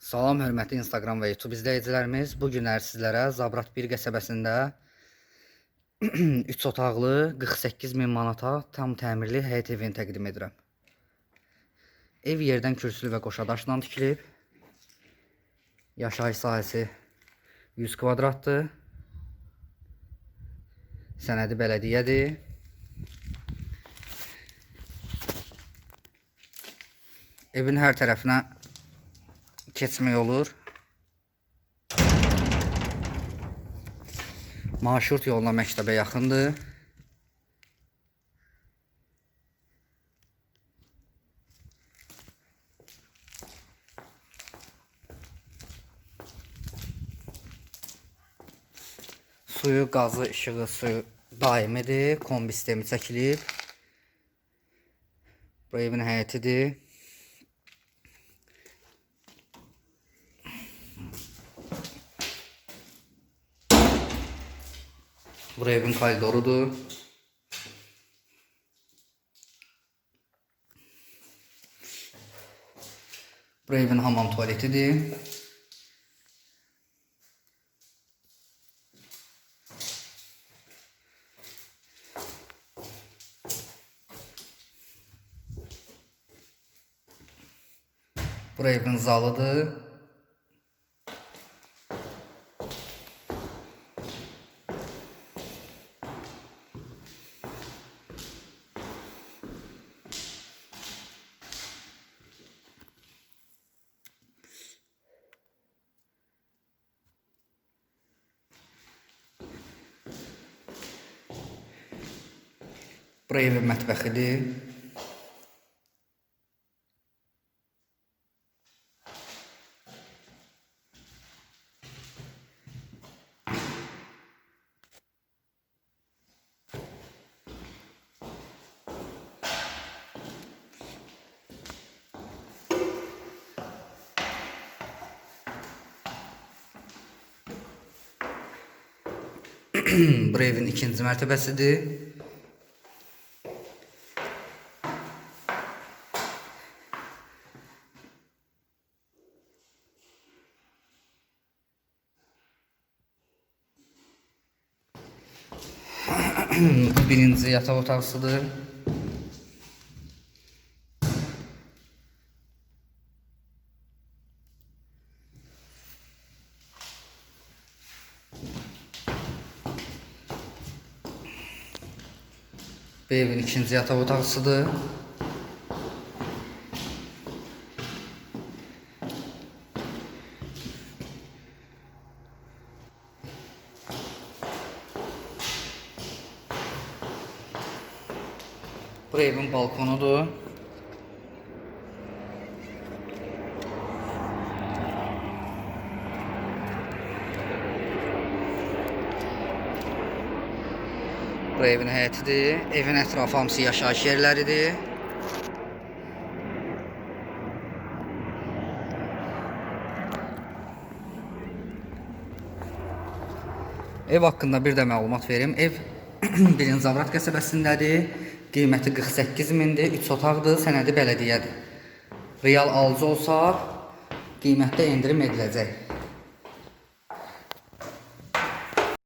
Salam hörmətli Instagram və YouTube izləyicilərimiz. Bu günlər sizlərə Zabrat 1 qəsəbəsində 3 otaqlı 48 min manata tam təmirli həyət evini təqdim edirəm. Ev yerdən kürsülü və qoşadaşla tikilib. Yaşayış sahəsi 100 kvadratdır. Sənədi bələdiyyədir. Evin hər tərəfinə keçmək olur. Marşrut yoluna məktəbə yaxındır. Suyu, qazı, işığı, suyu daimidir. Kombi sistemi çəkilib. Bu evin həyətidir. Buraya evin koridorudur. Buraya evin hamam tuvaletidir. Buraya evin zalıdır. Bura evin mətbəxidir. Brevin ikinci mərtəbəsidir. Bu birinci yataq otağısıdır. Bu evin ikinci yataq otağısıdır. Bu evin balkonudur. Bu evin həyətidir. Evin ətrafı hamısı yaşayış yerləridir. Ev haqqında bir də məlumat verim. Ev birinci Zavrat qəsəbəsindədir. Qiyməti 48 mindir. 3 otaqdır. Sənədi bələdiyyədir. Real alıcı olsa qiymətdə endirim ediləcək.